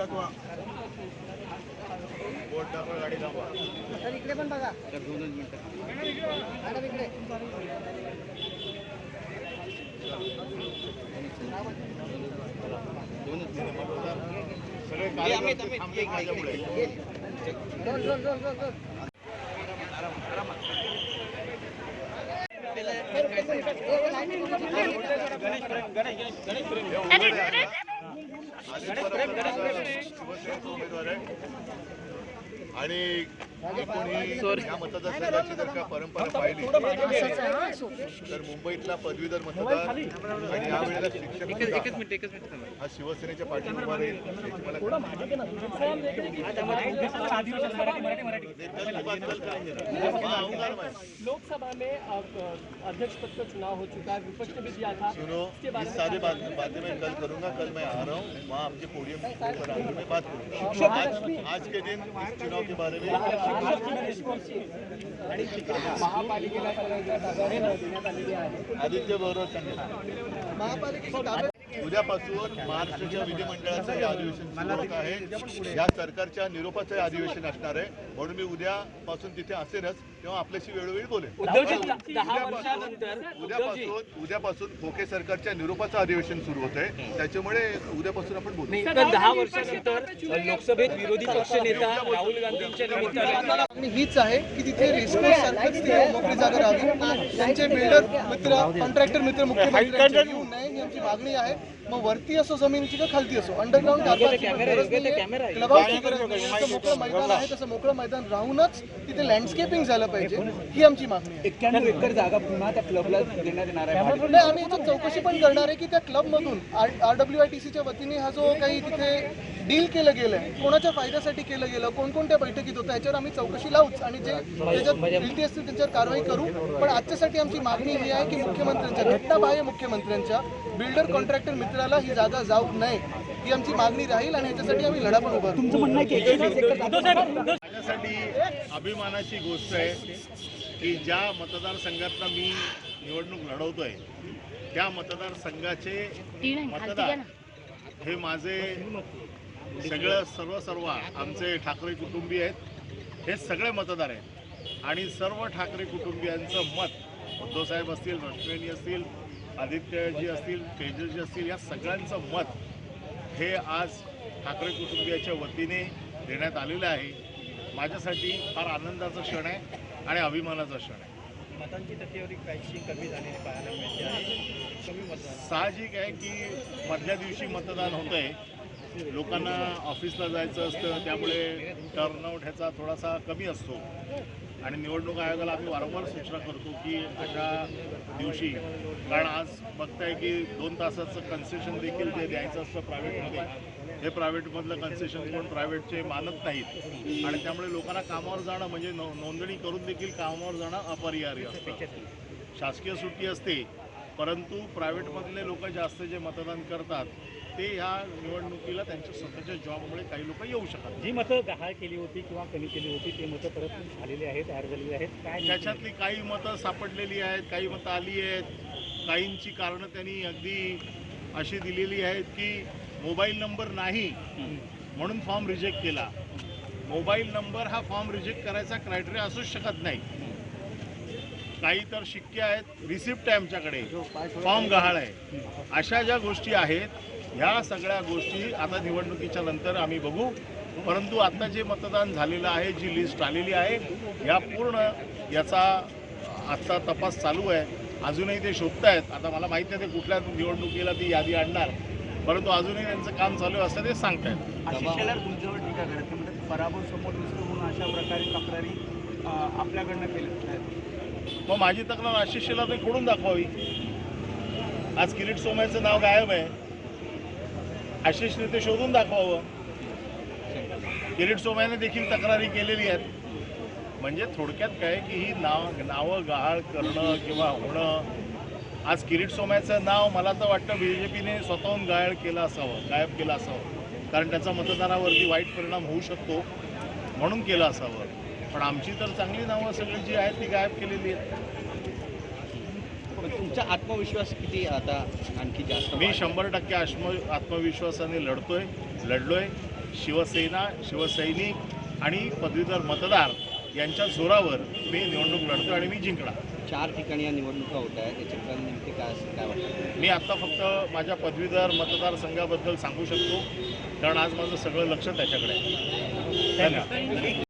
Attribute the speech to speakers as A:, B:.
A: दाखवा. बोट दाखवा गाडी दाखवा.
B: तर इकडे पण बघा. मॅडम इकडे.
A: सगळे कार्यकर्ते थांबले माझ्यामुळे.
B: दोन दोन दोन दोन दोन
A: शिवसेनेचा उमेदवार आहे आणि या मतदारसंघाची जर का परंपरा पाहिली तर मुंबईतला पदवीधर मतदार आणि यावेळेला शिक्षक मतदार हा शिवसेनेच्या राहील याची मला. हा, माहिती.
C: लोकसभा में अध्यक्ष पद का चुनाव हो चुका है विपक्ष ने भी दिया था
A: सुनो इस सारी बात मैं कल करूंगा कल मैं आ रहा हूँ वहाँ आपके पोडियम पर आकर मैं बात करूंगा आज, आज के दिन इस चुनाव के बारे में
C: महापालिकेला
A: आदित्य बरोबर
B: महापालिकेच्या ताब्यात
A: उद्यापासून महाराष्ट्राच्या विधिमंडळाचं हे अधिवेशन सुरू होत आहे. या सरकारच्या निरोपाचं हे अधिवेशन असणार आहे. म्हणून मी उद्यापासून तिथे असेनच तेव्हा आपल्याशी वेळोवेळी
C: वर्षानंतर
A: उद्यापासून उद्यापासून खोके सरकारच्या निरोपाचं अधिवेशन सुरू होत आहे त्याच्यामुळे उद्यापासून आपण बोलू.
C: दहा वर्षानंतर लोकसभेत विरोधी पक्ष नेता राहुल गांधींच्या निमित्ताने
B: हीच आहे की तिथे सारखंच तिथे मोकळी जागा राहावी. त्यांचे बिल्डर मित्र कॉन्ट्रॅक्टर मित्र मुख्यमंत्र्यांचे येऊ नये ही आमची मागणी आहे. मग वरती असो जमिनीची का खालती असो? अंडरग्राऊंड मोकळं मैदान आहे तसं मोकळं मैदान राहूनच तिथे लँडस्केपिंग झालं पाहिजे. ही आमची मागणी आहे.
C: एक्क्याण्णव एकर जागा पुन्हा त्या क्लबला देण्यात येणार आहे.
B: नाही आम्ही चौकशी पण करणार आहे की त्या क्लबमधून आर डब्ल्यू आय टी सीच्या वतीने हा जो काही तिथे डील केलं गेलं आहे कोणाच्या फायद्यासाठी केलं गेलं कोणकोणत्या बैठकीत होतं याच्यावर आम्ही चौकशी लावूच आणि जे त्याच्यात गिल्टी असतील त्यांच्यावर कारवाई करू. पण आजच्यासाठी आमची मागणी ही आहे की मुख्यमंत्र्यांच्या घटनाबाह्य मुख्यमंत्र्यांच्या बिल्डर कॉन्ट्रॅक्टर मित्राला ही जागा जाऊ नये ही आमची मागणी राहील आणि ह्याच्यासाठी आम्ही लढा पण उभा.
A: माझ्यासाठी अभिमानाची गोष्ट आहे की ज्या मतदारसंघातनं मी निवडणूक लढवतोय त्या मतदारसंघाचे मतदार हे माझे सगळं सर्व सर्व आमचे ठाकरे कुटुंबीय आहेत. हे सगळे मतदार आहेत. आणि सर्व ठाकरे कुटुंबियांचं मत उद्धवसाहेब असतील रश्मिनी असतील आदित्यजी असतील तेजसजी असतील या सगळ्यांचं मत हे आज ठाकरे कुटुंबियाच्या वतीने देण्यात आलेलं आहे. माझ्यासाठी फार आनंदाचा क्षण आहे आणि अभिमानाचा क्षण आहे.
C: मतांची टक्केवारी काहीशी कमी झालेली पाहायला मिळते आहे. कमी मतदान.
A: साहजिक आहे की मधल्या दिवशी मतदान होतं आहे लोकांना ऑफिसला जायचं असतं त्यामुळे टर्नआउट ह्याचा थोडासा कमी असतो. आणि निवडणूक आयोगाला आम्ही वारंवार सूचना करतो की अशा दिवशी कारण आज बघताय की दोन तासाचं कन्सेशन देखील जे द्यायचं असतं प्रायव्हेटमध्ये हे प्रायव्हेटमधलं कन्सेशन कोण प्रायव्हेटचे मानत नाहीत. आणि त्यामुळे लोकांना कामावर जाणं म्हणजे नो नोंदणी करून देखील कामावर जाणं अपरिहार्य असतं. शासकीय सुट्टी असते परंतु प्रायव्हेटमधले लोक जास्त जे मतदान करतात ते ह्या निवडणुकीला त्यांच्या स्वतःच्या जॉबमुळे काही लोक येऊ शकतात
C: जी मतं गहाळ केली होती किंवा कमी केली होती ते मतं परत झालेली आहेत तयार झालेली आहेत. काय
A: त्याच्यातली काही मतं सापडलेली आहेत काही मतं आली आहेत. काहींची कारणं त्यांनी अगदी अशी दिलेली आहेत की मोबाईल नंबर नाही म्हणून फॉर्म रिजेक्ट केला. मोबाईल नंबर हा फॉर्म रिजेक्ट करायचा क्रायटेरिया असूच शकत नाही. काही तर शिक्के आहेत रिसिप्ट आहे आमच्याकडे. फॉर्म गहाळ आहे. अशा ज्या गोष्टी आहेत ह्या सगळ्या गोष्टी आता निवडणुकीच्या नंतर आम्ही बघू. परंतु आता जे मतदान झालेलं आहे जी लिस्ट आलेली आहे या पूर्ण याचा आत्ता तपास चालू आहे. अजूनही ते शोधतायत. आता मला माहिती आहे ते कुठल्या निवडणुकीला ती यादी आणणार. परंतु अजूनही त्यांचं काम चालू आहे असं ते सांगतायत.
D: टीका पराभव समोर दिसतो म्हणून अशा प्रकारे तक्रारी आपल्याकडनं केल्या आहेत
A: मग माझी तक्रार आशिष तुम्ही खोडून दाखवावी. आज किरीट सोमयचं नाव गायब आहे. आशिषने ते शोधून दाखवावं. किरीट सोमयाने देखील तक्रारी केलेली आहेत. म्हणजे थोडक्यात काय की ही नाव नावं गहाळ करणं किंवा होणं आज किरीट सोमयाचं नाव मला तर वाटतं बी जे पीने स्वतःहून गायळ केलं असावं गायब केलं असावं. कारण त्याचा मतदारावरती वाईट परिणाम होऊ शकतो म्हणून केलं असावं. पण आमची तर चांगली नावं सगळी जी आहेत ती गायब केलेली आहेत.
D: पण तुमचा आत्मविश्वास किती आता आणखी जास्त
A: मी शंभर टक्के आत्म आत्मविश्वासाने लढतोय लढलोय. शिवसेना शिवसैनिक आणि पदवीधर मतदार यांच्या जोरावर मी निवडणूक लढतो आणि मी जिंकणार.
E: चार ठिकाणी या निवडणुका होत आहेत. त्याच्यात नेमके काय असं काय वाटतं?
A: मी आत्ता फक्त माझ्या पदवीधर मतदारसंघाबद्दल सांगू शकतो. कारण आज माझं सगळं लक्ष त्याच्याकडे आहे. धन्यवाद.